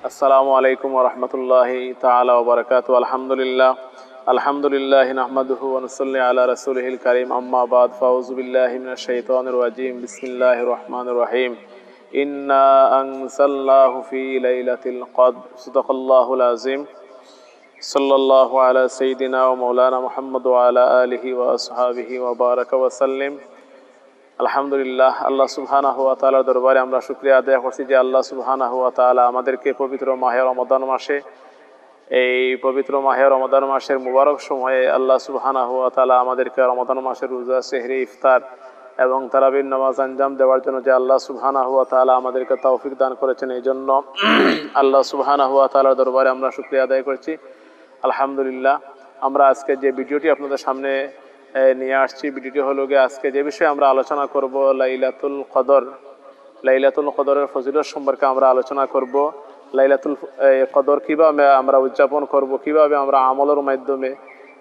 আসসালামু আলাইকুম রহমতুল্লাহি তালা ওবরাকাত আলহামদুলিল্লাহ আলহামদুলিল্লাহ নাহমাদুহু ওনসল্লি আলা রসুলহিল করিম আম্মা বাদ ফাউজুবিল্লাহ মিনাশ শাইতানির রাজিম বিসমিল্লাহির রহমানির রহিম ইন্না আনসাল্লাহু ফি লাইলাতিল কদর সাদাকাল্লাহুল আযীম সাল্লাল্লাহু আলা সাইয়্যিদিনা ওয়া মাওলানা মুহাম্মদ ওয়া আলা আলিহি ওয়া আসহাবিহি ওয়া বারাকা ওয়া সাল্লিম আলহামদুলিল্লাহ, আল্লাহ সুবহানা হুয়া তালার দরবারে আমরা শুক্রিয়া আদায় করছি যে আল্লাহ সুবহানা হুয়া তাআলা আমাদেরকে পবিত্র মাহে রমাদান মাসে, এই পবিত্র মাহে রমাদান মাসের মুবারক সময়ে আল্লাহ সুবহানা হুয়া তালা আমাদেরকে রমাদান মাসের রোজা, সেহরি, ইফতার এবং তারাবির নামাজ আঞ্জাম দেওয়ার জন্য যে আল্লাহ সুবহানা হুয়া তাআলা আমাদেরকে তৌফিক দান করেছেন, এই জন্য আল্লাহ সুবহানা হুয়া তালার দরবারে আমরা শুক্রিয়া আদায় করছি। আলহামদুলিল্লাহ, আমরা আজকে যে ভিডিওটি আপনাদের সামনে নিয়ে আসছি। ভিডিওটি হলো গিয়ে আজকে যে বিষয়ে আমরা আলোচনা করব, লাইলাতুল কদর। লাইলাতুল কদরের ফজিলত সম্পর্কে আমরা আলোচনা করব। লাইলাতুল কদর কীভাবে আমরা উদযাপন করব, কীভাবে আমরা আমলের মাধ্যমে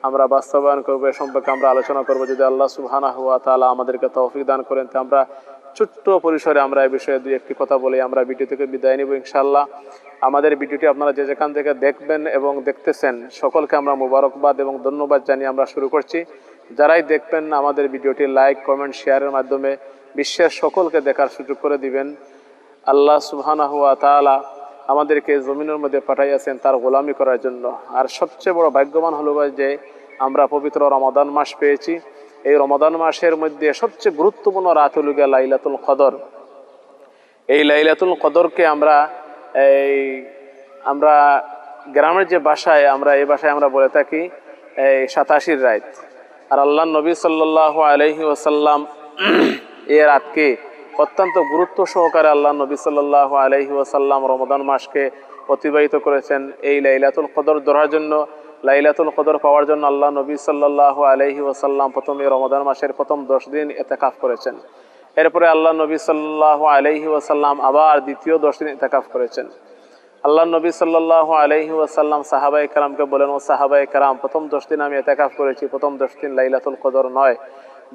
আমরা বাস্তবায়ন করব, এ সম্পর্কে আমরা আলোচনা করব। যদি আল্লাহ সুবহানাহু হুয়া তাআলা আমাদেরকে তৌফিক দান করেন, তো আমরা ছোট্ট পরিসরে আমরা এই বিষয়ে দুই একটি কথা বলে আমরা ভিডিও থেকে বিদায় নিব ইনশাল্লাহ আমাদের ভিডিওটি আপনারা যে যেখান থেকে দেখবেন এবং দেখতেছেন, সকলকে আমরা মুবারকবাদ এবং ধন্যবাদ জানিয়ে আমরা শুরু করছি। যারাই দেখবেন আমাদের ভিডিওটি লাইক, কমেন্ট, শেয়ারের মাধ্যমে, বিশ্বের সকলকে দেখার সুযোগ করে দিবেন। আল্লাহ সুবহানাহু হুয়া তাআলা আমাদেরকে জমিনের মধ্যে পাঠাইয়াছেন তার গোলামি করার জন্য। আর সবচেয়ে বড় ভাগ্যবান হলো যে আমরা পবিত্র রমাদান মাস পেয়েছি। এই রমাদান মাসের মধ্যে সবচেয়ে গুরুত্বপূর্ণ রাত হল গিয়া লাইলাতুল কদর। এই লাইলাতুল কদরকে আমরা এই আমরা গ্রামের যে বাসায় আমরা, এই ভাষায় আমরা বলে থাকি এই সাতাশির রাত। আর আল্লাহ নবী সাল্লাহ আলহি ওসাল্লাম এ রাতকে অত্যন্ত গুরুত্ব সহকারে আল্লাহ নবী সাল্লাহ আলহি ওসাল্লাম রমদান মাসকে অতিবাহিত করেছেন। এই লাইলাতুল কদর ধরার জন্য, লাইলাতুল কদর পাওয়ার জন্য আল্লাহ নবী সাল্লাহ আলহি ওসাল্লাম প্রথমে রমদান মাসের প্রথম দশ দিন এতেকাফ করেছেন। এরপরে আল্লাহ নবী সাল্লাহ আলহি ওসাল্লাম আবার দ্বিতীয় দশ দিন এতেকাফ করেছেন। আল্লাহ নবী সাল্লাহ আলহি ওয়াসাল্লাম সাহাবাই কালামকে বলেন, ও সাহাবাই কালাম প্রথম দশ দিন আমি এতেকাফ করেছি। প্রথম দশ দিন লাইলাতুল কদর নয়।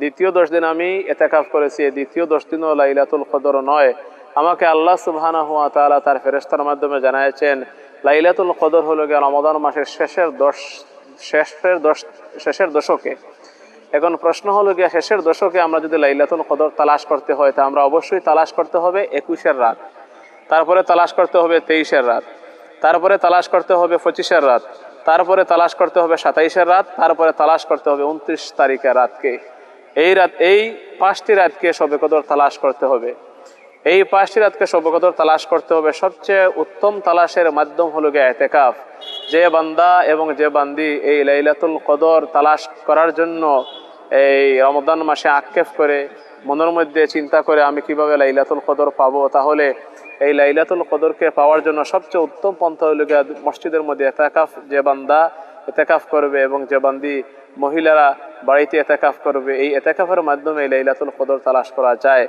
দ্বিতীয় দশ দিন আমি এতেকাফ করেছি। দ্বিতীয় দশ দিনও লাইলাতুল কদর নয়। আমাকে আল্লাহ সুবহানা হুয়া তাআলা তার ফেরেস্তার মাধ্যমে জানাইছেন, লাইলাতুল কদর হলো গিয়ে রমাদান মাসের শেষের দশ শেষের দশ, শেষের দশকে। এখন প্রশ্ন হলো গিয়া শেষের দশকে আমরা যদি লাইলাতুল কদর তালাশ করতে হয়, তা আমরা অবশ্যই তালাশ করতে হবে একুশের রাত। তারপরে তালাশ করতে হবে তেইশের রাত। তারপরে তালাশ করতে হবে পঁচিশের রাত। তারপরে তালাশ করতে হবে সাতাইশের রাত। তারপরে তালাশ করতে হবে উনত্রিশ তারিখের রাতকে। এই রাত এই পাঁচটি রাতকে সবে কদর তালাশ করতে হবে। এই পাঁচটি রাতকে সবে কদর তালাশ করতে হবে। সবচেয়ে উত্তম তালাশের মাধ্যম হলো গিয়ে এতেকাফ। যে বান্দা এবং যে বান্দি এই লাইলাতুল কদর তালাশ করার জন্য এই রমদান মাসে আক্ষেপ করে, মনের মধ্যে চিন্তা করে আমি কীভাবে লাইলাতুল কদর পাবো, তাহলে এই লাইলাতুল কদরকে পাওয়ার জন্য সবচেয়ে উত্তম পন্থা গিয়ে মসজিদের মধ্যে এতেকাফ যে বান্দা এতেকাফ করবে এবং যে বান্দি মহিলারা বাড়িতে এতেকাফ করবে, এই এতেকাফের মাধ্যমে এই লাইলাতুল কদর তালাশ করা যায়।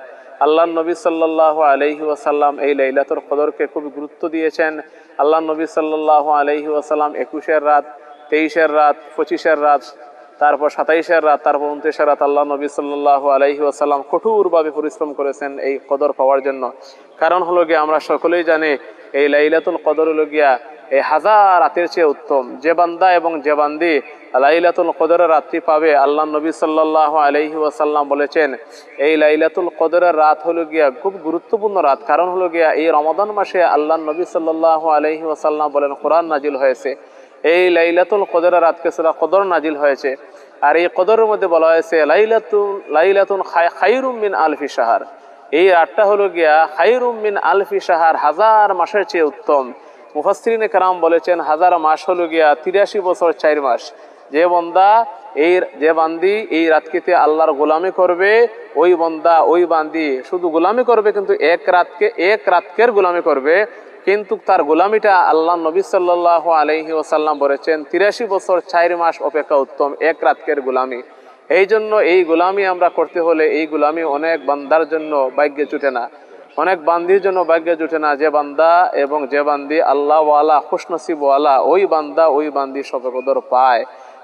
আল্লাহ নবী সাল্লাহ আলহি ওয়াসাল্লাম এই লাইলাতুল কদরকে খুব গুরুত্ব দিয়েছেন। আল্লাহ নবী সাল্লাহ আলহি ওয়াসাল্লাম একুশের রাত, তেইশের রাত, পঁচিশের রাত তারপর সাতাইশের রাত, তারপর উনত্রিশের রাত আল্লাহ নবী সাল্লাহ আলহি আসাল্লাম কঠোরভাবে পরিশ্রম করেছেন এই কদর পাওয়ার জন্য। কারণ হলো গিয়া আমরা সকলেই জানি এই লাইলাতুল কদর হলো গিয়া এই হাজার রাতের চেয়ে উত্তম। যে বান্দা এবং যে বান্দি লাইলাতুল কদরের রাত্রি পাবে, আল্লাহ নবী সাল্লাহ আলহি ওয়াসাল্লাম বলেছেন, এই লাইলাতুল কদরের রাত হলো গিয়া খুব গুরুত্বপূর্ণ রাত। কারণ হলো গিয়া এই রমাদান মাসে আল্লাহ নবী সাল্লাহ আলহি ওয়াসাল্লাম বলেন, কোরআন নাজিল হয়েছে। এই লাইলাতুল কদরের রাতকে সেটা কদর নাজিল হয়েছে। আর এই কদরের মধ্যে বলা হয়েছে লাইলাতুল লাইলাতুন খাইরুম মিন আলফি সাহার এই রাতটা হলো গিয়া খাইরুম মিন আলফি সাহার হাজার মাসের চেয়ে উত্তম। মুফাসরিনে কারাম বলেছেন, হাজার মাস হলো গিয়া তিরাশি বছর, চার মাস। যে বন্দা এই, যে বান্দি এই রাতকিতে আল্লাহর গোলামি করবে, ওই বন্দা, ওই বান্দি শুধু গোলামি করবে, কিন্তু এক রাতকে, এক রাতকের গোলামি করবে। কিন্তু তার গোলামিটা আল্লাহ নবী সাল্লাহ আলহি ওসাল্লাম বলেছেন, তিরাশি বছর চার মাস অপেক্ষা উত্তম, এক রাতকের গোলামি। এই জন্য এই গোলামি আমরা করতে হলে এই গোলামি অনেক বান্দার জন্য ভাগ্যে জুটে না। অনেক বান্দির জন্য ভাগ্যে জুটে না। যে বান্দা এবং যে বান্দি আল্লাহওয়ালা, খুশনসিবওয়ালা, ওই বান্দা ওই বান্দি সবে কদর পায়।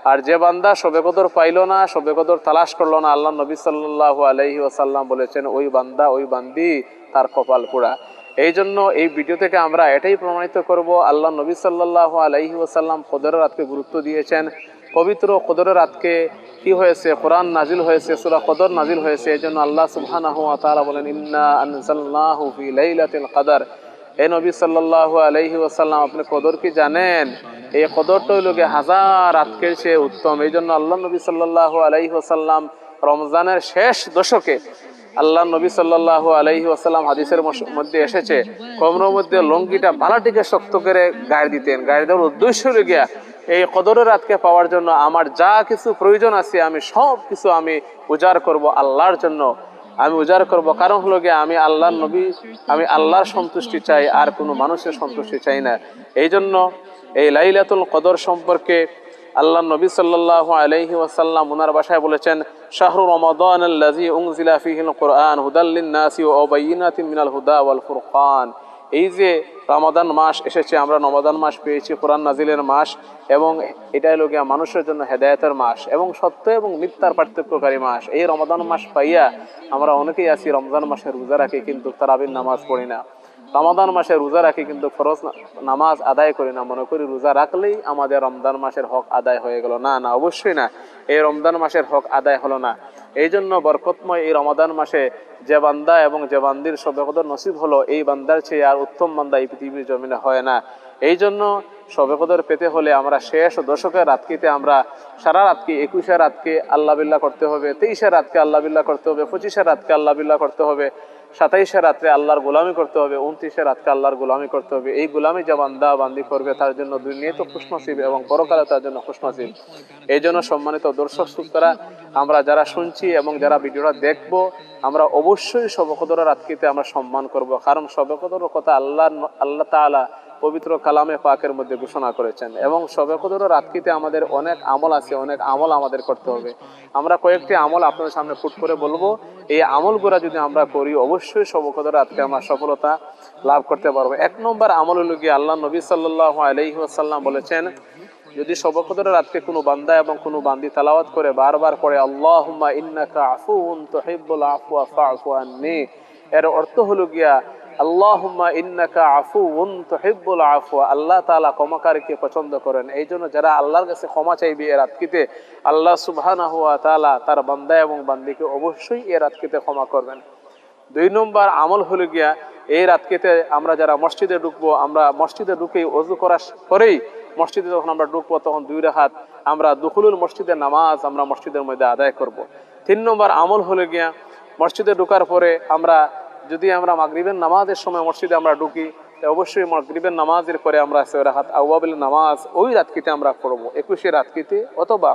আর যে বান্দা সবে কদর পাইল না সবে কদর তালাশ করল না, আল্লাহ নবী সাল্লাহ আলহি ওসাল্লাম বলেছেন, ওই বান্দা, ওই বান্দি তার কপাল পোড়া। এই জন্য এই ভিডিও থেকে আমরা এটাই প্রমাণিত করব, আল্লাহ নবী সাল্লাহ আলাইহি ওসাল্লাম কদরের রাতকে গুরুত্ব দিয়েছেন। পবিত্র কদরের রাতকে কি হয়েছে? কোরআন নাজিল হয়েছে, সূরা কদর নাজিল হয়েছে এই জন্য আল্লাহ সুবহানাহু ওয়া বলেন, ইন্না এ নবী সাল্লাল্লাহু আলাইহি ওয়াসাল্লাম, আপনি কদর কি জানেন? এই কদরটা গিয়ে হাজার রাতকের চেয়ে উত্তম। এই জন্য আল্লাহ নবী সাল্লাল্লাহু আলাইহি ওয়াসাল্লাম রমজানের শেষ দশকে আল্লাহ নবী সাল্লাল্লাহু আলাইহি ওয়াসাল্লাম হাদিসের মধ্যে এসেছে কমরের মধ্যে লঙ্গিটা ভালাটিকে শক্ত করে গায়ে দিতেন। গায়ে দেওয়ার উদ্দেশ্য গিয়া, এই কদরের রাতকে পাওয়ার জন্য আমার যা কিছু প্রয়োজন আছে, আমি সব কিছু আমি উজাড় করব আল্লাহর জন্য। আমি উজাড় করব কারণ হলো গিয়ে, আমি আল্লাহর নবী, আমি আল্লাহর সন্তুষ্টি চাই, আর কোনো মানুষের সন্তুষ্টি চাই না। এই জন্য এই লাইলাতুল কদর সম্পর্কে আল্লাহ নবী সাল্লাল্লাহু আলাইহি ওয়াসাল্লাম ওনার বাসায় বলেছেন, শাহরু রমাদান কুরআন হুদাল লিন-নাসি ওয়া বায়িনাতিন মিনাল হুদা ফুরকান। এই যে রমাদান মাস এসেছে, আমরা রমাদান মাস পেয়েছি, কোরআন নাজিলের মাস, এবং এটাই গিয়া মানুষের জন্য হেদায়তের মাস, এবং সত্য এবং মিথ্যার পার্থক্যকারী মাস। এই রমাদান মাস পাইয়া আমরা অনেকেই আছি, রমজান মাসে রোজা রাখি, কিন্তু তারাবির নামাজ পড়ি না। রমাদান মাসে রোজা রাখি কিন্তু ফরজ নামাজ আদায় করি না। মনে করি রোজা রাখলেই আমাদের রমদান মাসের হক আদায় হয়ে গেল। না না, অবশ্যই না। এই রমজান মাসের হক আদায় হলো না। এই জন্য বরকতময় এই রমাদান মাসে যে বান্দা এবং যে বান্দির সবে নসিব হলো, এই বান্দার চেয়ে আর উত্তম বান্দা এই পৃথিবীর জমিনে হয় না। এই জন্য সবে কদর পেতে হলে আমরা শেষ দশকের রাতকিতে আমরা সারা রাতকে, একুশে রাতকে আল্লাহ বিল্লাহ করতে হবে, তেইশে রাতকে আল্লাহ বিল্লাহ করতে হবে, পঁচিশে রাতকে আল্লাহ বিল্লাহ করতে হবে, সাতাইশে রাত্রে আল্লাহর গোলামি করতে হবে, উনত্রিশে রাতকে আল্লাহর গোলামি করতে হবে। এই গোলামি যে বান্দা বান্দি করবে তার জন্য দুনিয়ায় তো খুশনসিব এবং পরকালে তার জন্য খুশনসিব। এই জন্য সম্মানিত দর্শক শ্রোতারা, আমরা যারা শুনছি এবং যারা ভিডিওটা দেখব, আমরা অবশ্যই সবকদর রাতকিতে আমরা সম্মান করব। কারণ সবকদর কথা আল্লাহ আল্লাহ তাআলা পবিত্র কালামে পাকের মধ্যে ঘোষণা করেছেন এবং সবে কদর রাতকিতে আমাদের অনেক আমল আছে, অনেক আমল আমাদের করতে হবে। আমরা কয়েকটি আমল আপনাদের সামনে ফুট করে বলব। এই আমলগুলা যদি আমরা করি, অবশ্যই সবে কদর রাতকে আমরা সফলতা লাভ করতে পারব। এক নম্বর আমল হলো গিয়ে আল্লাহ নবী সাল্লাল্লাহু আলাইহি ওয়াসাল্লাম বলেছেন, যদি সবকদর রাতকে কোনো বান্দা এবং কোনো বান্দি তালাওয়াত করে বারবার করে আল্লাহুম্মা ইন্নাকা আফুউন তুহিব্বুল আফওয়া ফা'ফু আন্নি। এর অর্থ হলো গিয়া ইন্নাকা আফুউন তুহিব্বুল আফওয়া। আল্লাহ পছন্দ করেন। এই জন্য যারা আল্লাহর কাছে ক্ষমা চাইবে রাতকিতে আল্লাহ ওয়া তাআলা তার বান্দা এবং বান্দিকে অবশ্যই এ ক্ষমা করবেন। দুই নম্বর আমল হলো গিয়া, এই রাতকেতে আমরা যারা মসজিদে ঢুকবো, আমরা মসজিদে ঢুকেই অজু করার পরেই মসজিদে যখন আমরা ঢুকবো, তখন দুই রাহাত আমরা দুখুলুল মসজিদের নামাজ আমরা মসজিদের মধ্যে আদায় করব। তিন নম্বর আমল হলো গিয়া, মসজিদে ঢুকার পরে আমরা যদি আমরা মাগরিবের নামাজের সময় মসজিদে আমরা ঢুকি অবশ্যই মাগরিবের নামাজের পরে আমরা সে রাহাত আউয়াবিল নামাজ ওই রাতকিতে আমরা পড়ব, একুশে রাতকিতে অথবা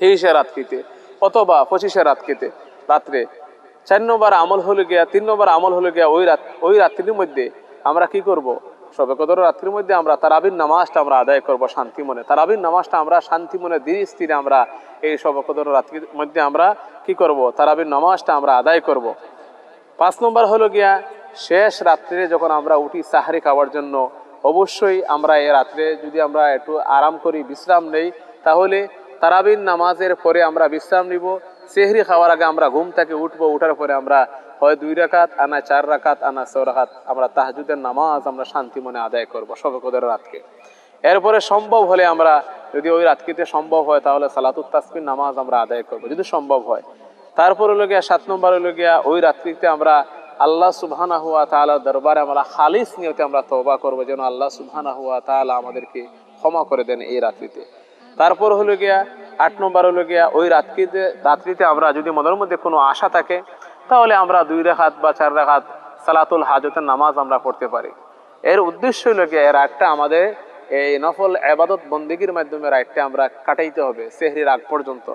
তেইশে রাতকিতে অথবা পঁচিশে রাতকিতে রাত্রে। চার নম্বর আমল হলো গিয়া, তিন নম্বর আমল হলো গিয়া ওই রাত, ওই রাত্রির মধ্যে আমরা কি করব? সবে কদর রাত্রির মধ্যে আমরা তারাবির নামাজটা আমরা আদায় করব শান্তি মনে। তারাবির নামাজটা আমরা শান্তি মনে ধীরে স্থিরে আমরা এই সবে কদর রাত্রির মধ্যে আমরা কি করব? তারাবির নামাজটা আমরা আদায় করব। পাঁচ নম্বর হলো গিয়া, শেষ রাত্রে যখন আমরা উঠি সাহারি খাওয়ার জন্য, অবশ্যই আমরা এ রাত্রে যদি আমরা একটু আরাম করি, বিশ্রাম নেই, তাহলে তারাবিন নামাজের পরে আমরা বিশ্রাম নিব। সেহরি খাওয়ার আগে আমরা ঘুম থেকে উঠবো, উঠার পরে আমরা হয় দুই রাকাত, আনা চার রাকাত, আনা ছ রাকাত, আমরা তাহাজুদের নামাজ আমরা শান্তি মনে আদায় করব সবকদের রাতকে। এরপরে সম্ভব হলে আমরা যদি ওই রাতকিতে সম্ভব হয়, তাহলে সালাতুত তাসমিন নামাজ আমরা আদায় করব, যদি সম্ভব হয়। তারপর হলো গিয়া সাত নম্বর হলো গিয়া ওই রাত্রিতে আমরা আল্লাহ সুবহানা হুয়া তাআলা দরবারে আমরা খালিস নিয়তে আমরা তওবা করব, যেন আল্লাহ সুবহানা হুয়া তাআলা আমাদেরকে ক্ষমা করে দেন এই রাত্রিতে। তারপর হলো গিয়া আট নম্বর হলো গিয়া ওই রাত্রিতে রাত্রিতে আমরা যদি মনের মধ্যে কোনো আশা থাকে, তাহলে আমরা দুই রেখাত বা চার রেখাত সালাতুল হাজতের নামাজ আমরা পড়তে পারি। এর উদ্দেশ্য হলো গিয়া, এর একটা আমাদের এই নফল আবাদত বন্দিগির মাধ্যমে রাইটটা আমরা কাটাইতে হবে, সেহরির আগ পর্যন্ত।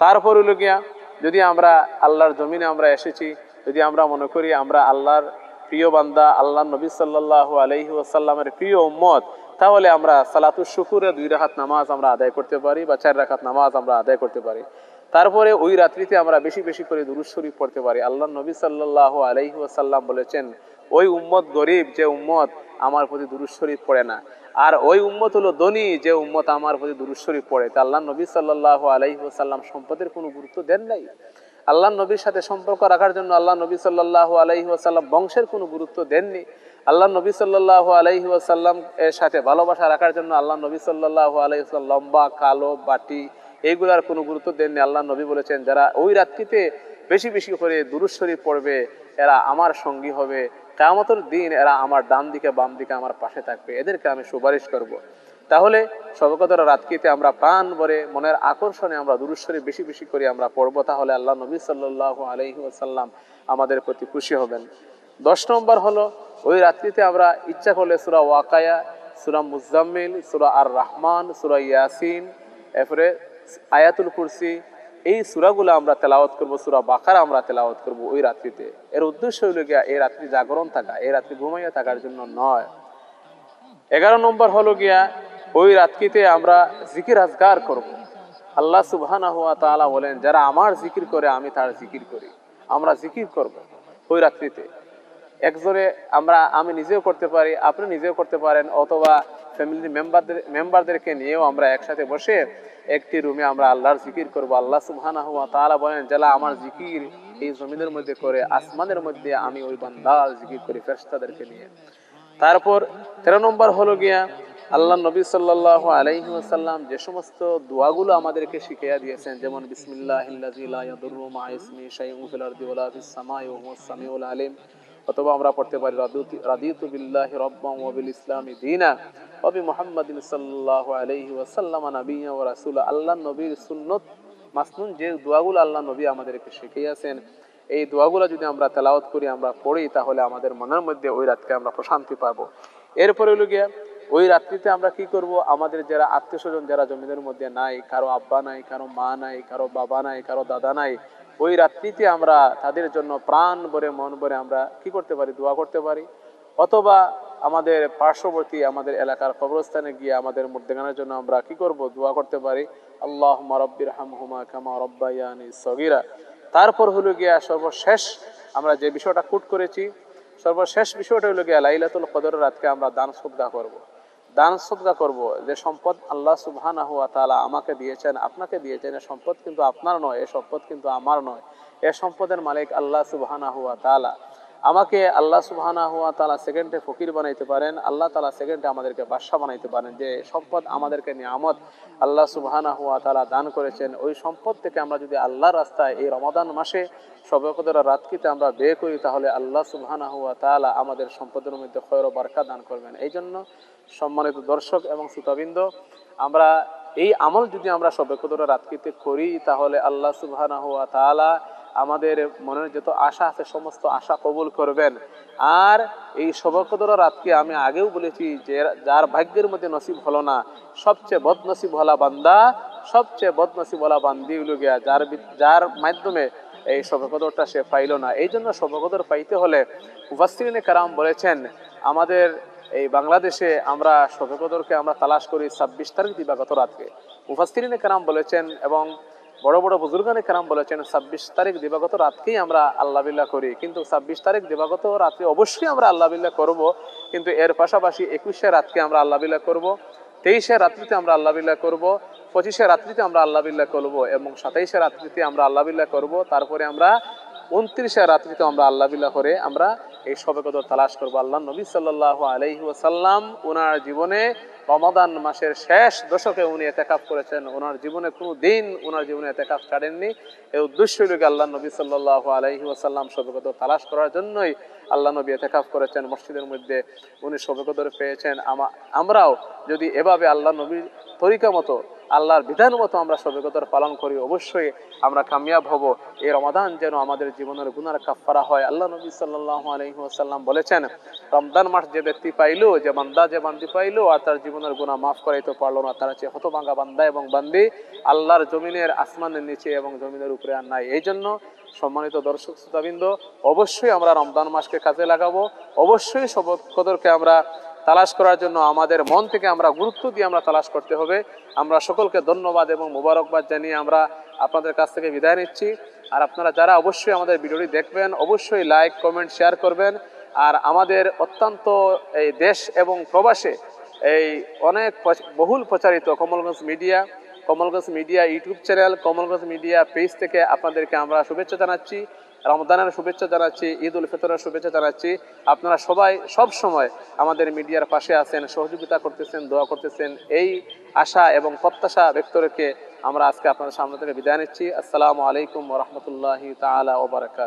তারপর হলো গিয়া যদি আমরা আল্লাহর জমিনে আমরা এসেছি, যদি আমরা মনে করি আমরা আল্লাহর প্রিয় বান্দা আল্লাহ নবী সাল্লাহ আলহি ওয়াসাল্লামের প্রিয় উম্মত, তাহলে আমরা সালাতুর শুকুরে দুই রাখাত নামাজ আমরা আদায় করতে পারি বা চার রাখাত নামাজ আমরা আদায় করতে পারি। তারপরে ওই রাত্রিতে আমরা বেশি বেশি করে দুরুজ শরীফ পড়তে পারি। আল্লাহ নবী সাল্লাহ আলহি বলেছেন, ওই উম্মত গরিব, যে উম্মত আমার প্রতি দুরুজ শরীফ পড়ে না। আর ওই উম্মত হলো ধনী, যে উম্মত আমার প্রতি দুরুজ শরীফ পড়ে। তা আল্লাহ নবী সাল্লাহ আলহি ওয়াসাল্লাম সম্পদের কোনো গুরুত্ব দেন নাই। আল্লাহ নবীর সাথে সম্পর্ক রাখার জন্য আল্লাহ নবী সাল্লাহ আলাইহি ওয়াসাল্লাম বংশের কোনো গুরুত্ব দেননি। আল্লাহ নবী সাল্লাহ আলাইহি ওয়াসাল্লাম এর সাথে ভালোবাসা রাখার জন্য আল্লাহ নবী সাল্লাহ আলাইহি লম্বা, কালো, বাটি এইগুলার কোনো গুরুত্ব দেননি। আল্লাহ নবী বলেছেন, যারা ওই রাত্রিতে বেশি বেশি করে দুরুশ্বরী পড়বে, এরা আমার সঙ্গী হবে। কেয়ামতের দিন এরা আমার ডান দিকে, বাম দিকে, আমার পাশে থাকবে এদেরকে আমি সুপারিশ করব। তাহলে সবকতর রাতকিতে আমরা প্রাণ ভরে, মনের আকর্ষণে আমরা দুরুশ্বরী বেশি বেশি করে আমরা পড়ব, তাহলে আল্লাহ নবী সাল্লাহ আলহি আসাল্লাম আমাদের প্রতি খুশি হবেন দশ নম্বর হলো, ওই রাত্রিতে আমরা ইচ্ছা করলে সুরা ওয়াকায়া, সুরা মুজাম্মিল, সুরা আর রহমান সুরা ইয়াসিন, এরপরে আয়াতুল কুরসি এই সুরাগুলো আমরা তেলাওয়াত করব, সুরা বাকার আমরা তেলাওয়াত করব ওই রাত্রিতে। এর উদ্দেশ্য হইল গিয়া এই রাত্রি জাগরণ থাকা, এই রাত্রি ঘুমাইয়া থাকার জন্য নয়। এগারো নম্বর হলো গিয়া ওই রাত্রিতে আমরা জিকির আজগার করব। আল্লাহ সুবহানা হুয়া বলেন, যারা আমার জিকির করে, আমি তার জিকির করি। আমরা জিকির করব ওই রাত্রিতে। একজনে আমরা, আমি নিজেও করতে পারি, আপনি নিজেও করতে পারেন, অথবা ফ্যামিলির মেম্বারদের মেম্বারদেরকে নিয়েও আমরা একসাথে বসে একটি রুমে আমরা আল্লাহর জিকির করব। আল্লাহ সুবহানা হুয়া তাআলা বলেন, যারা আমার জিকির এই জমিনের মধ্যে করে, আসমানের মধ্যে আমি ওই বান্দার জিকির করি, ফেরেশতাদেরকে নিয়ে। তারপর তেরো নম্বর হলো গিয়া, আল্লাহ নবী সাল্লাহ আলাইহি যে সমস্ত দোয়াগুলো আমাদেরকে শিখিয়ে দিয়েছেন, যেমন ওয়া সামিউল আলিম। অথবা আমরা পড়তে পারি, রাদিতু- বিল্লাহি রাব্বান ওয়া বিল ইসলামি দীনা। ওয়া বি মুহাম্মাদিন সাল্লাল্লাহু আলাইহি ওয়াসাল্লাম নাবিয়্যা ওয়া রাসূলা, আল্লাহ নবীর সুন্নত। মাসনুন, যে দোয়াগুলো আল্লাহ নবী আমাদেরকে শিখিয়েছেন, এই দোয়াগুলো যদি আমরা তেলাওয়াত করি, আমরা পড়ি, তাহলে আমাদের মনের মধ্যে ওই রাতকে আমরা প্রশান্তি পাবো। এরপরে হলো গিয়া ওই রাত্রিতে আমরা কি করব? আমাদের যারা আত্মীয় স্বজন যারা জমিদের মধ্যে নাই, কারও আব্বা নাই, কারও মা নাই, কারও বাবা নাই, কারও দাদা নাই, ওই রাত্রিতে আমরা তাদের জন্য প্রাণ ভরে, মন ভরে আমরা কি করতে পারি? দোয়া করতে পারি? অথবা আমাদের পার্শ্ববর্তী, আমাদের এলাকার কবরস্থানে গিয়ে আমাদের মুর্দেগানের জন্য আমরা কি করব? দোয়া করতে পারি। আল্লাহ রব্বির হামহুমা কামা রব্বায়ানি সগিরা। তারপর হলো গিয়া সর্বশেষ আমরা যে বিষয়টা কুট করেছি, সর্বশেষ বিষয়টা হলো গিয়া লাইলাতুল কদর রাতকে আমরা দান শ্রদ্ধা করব। দান শ্রদ্ধা করব, যে সম্পদ আল্লাহ সুবহানাহু হুয়া তাআলা আমাকে দিয়েছেন, আপনাকে দিয়েছেন, এ সম্পদ কিন্তু আপনার নয়, এ সম্পদ কিন্তু আমার নয়, এ সম্পদের মালিক আল্লাহ সুবহানাহু হুয়া তাআলা। আমাকে আল্লাহ সুবহানা হুয়া তালা সেকেন্ডে ফকির বানাইতে পারেন, আল্লাহ তালা সেকেন্ডে আমাদেরকে বাদশা বানাইতে পারেন, যে সম্পদ আমাদেরকে নিয়ামত আল্লাহ সুবহানা হুয়া তালা দান করেছেন, ওই সম্পদ থেকে আমরা যদি আল্লাহ রাস্তায় এই রমাদান মাসে সবকদর রাতকিতে আমরা ব্যয় করি, তাহলে আল্লাহ সুবহানা হুয়া তালা আমাদের সম্পদের মধ্যে খয়র বার্কা দান করবেন। এই জন্য সম্মানিত দর্শক এবং শ্রোতাবৃন্দ, আমরা এই আমল যদি আমরা সবকদর রাতকিতে করি, তাহলে আল্লাহ সুবহানা হুয়া তালা আমাদের মনের যত আশা আছে, সমস্ত আশা কবুল করবেন। আর এই সবকদর রাতকে আমি আগেও বলেছি যে, যার ভাগ্যের মধ্যে নসিব হলো না, সবচেয়ে বদনসিব হলা বান্দা, সবচেয়ে বদনসিব হলা বান্দি গিয়া, যার যার মাধ্যমে এই সবকদরটা সে পাইলো না। এই জন্য সবকদর পাইতে হলে মুফাসসিরিনে কারাম বলেছেন, আমাদের এই বাংলাদেশে আমরা সবকদরকে আমরা তালাশ করি ছাব্বিশ তারিখ দিবাগত রাতকে মুফাসসিরিনে কারাম বলেছেন এবং বড় বড় বুজুর্গানে কারাম বলেছেন, ছাব্বিশ তারিখ দিবাগত রাতকেই আমরা আল্লাহ বিল্লাহ করি। কিন্তু ছাব্বিশ তারিখ দিবাগত রাতে অবশ্যই আমরা আল্লাহ বিল্লাহ করব, কিন্তু এর পাশাপাশি একুশে রাতকে আমরা আল্লাহ বিল্লাহ করব, তেইশে রাত্রিতে আমরা আল্লাহ বিল্লাহ করব, পঁচিশে রাত্রিতে আমরা আল্লাহ বিল্লাহ করব এবং সাতাইশে রাত্রিতে আমরা আল্লাহ বিল্লাহ করব। তারপরে আমরা উনত্রিশে রাত্রিতে আমরা আল্লাহ বিল্লাহ করে আমরা এই সবে তালাশ করব আল্লাহ নবী সাল্লাহ আলাইহি ওয়াসাল্লাম। ওনার জীবনে রমাদান মাসের শেষ দশকে উনি এতেকাফ করেছেন। ওনার জীবনে কোনো দিন ওনার জীবনে এতেকাফ ছাড়েননি। এই উদ্দেশ্য গিয়ে আল্লাহ নবী সাল্লাহ সবে কদর তালাশ করার জন্যই আল্লাহ নবী এতেকাফ করেছেন মসজিদের মধ্যে। উনি সবে কদর পেয়েছেন। আমা- আমরাও যদি এভাবে আল্লাহ নবীর তরিকা মতো আল্লাহর বিধান মতো আমরা সবেকতার পালন করি, অবশ্যই আমরা কামিয়াব হব। এই রমাদান যেন আমাদের জীবনের গুনার কাফারা হয়। আল্লাহ নবী সাল্লাহ আলহিহাসাল্লাম বলেছেন রমদান মাস যে ব্যক্তি পাইলো, যে বান্দা যে বান্দি পাইলো, আর তার জীবনের গুণা মাফ করাইতে পারল না, তার চেয়ে হতভাঙ্গা বান্দা এবং বান্দি। আল্লাহর জমিনের আসমানের নিচে এবং জমিনের উপরে আর নাই। এই জন্য সম্মানিত দর্শক শ্রোতাবৃন্দ, অবশ্যই আমরা রমদান মাসকে কাজে লাগাবো। অবশ্যই সব কদরকে আমরা তালাশ করার জন্য আমাদের মন থেকে আমরা গুরুত্ব দিয়ে আমরা তালাশ করতে হবে। আমরা সকলকে ধন্যবাদ এবং মোবারকবাদ জানিয়ে আমরা আপনাদের কাছ থেকে বিদায় নিচ্ছি। আর আপনারা যারা অবশ্যই আমাদের ভিডিওটি দেখবেন, অবশ্যই লাইক, কমেন্ট, শেয়ার করবেন। আর আমাদের অত্যন্ত এই দেশ এবং প্রবাসে এই অনেক বহুল প্রচারিত Kamalganj media Kamalganj media YouTube channel, Kamalganj media page থেকে আপনাদেরকে আমরা শুভেচ্ছা জানাচ্ছি। রমদানের শুভেচ্ছা জানাচ্ছি ঈদ উল ফিতরের শুভেচ্ছা জানাচ্ছি। আপনারা সবাই সব সময় আমাদের মিডিয়ার পাশে আছেন, সহযোগিতা করতেছেন, দোয়া করতেছেন। এই আশা এবং প্রত্যাশা ব্যক্ত রেখে আমরা আজকে আপনাদের সামনে থেকে বিদায় নিচ্ছি। আসসালামু আলাইকুম রহমতুল্লাহি তালা ওবরাকাত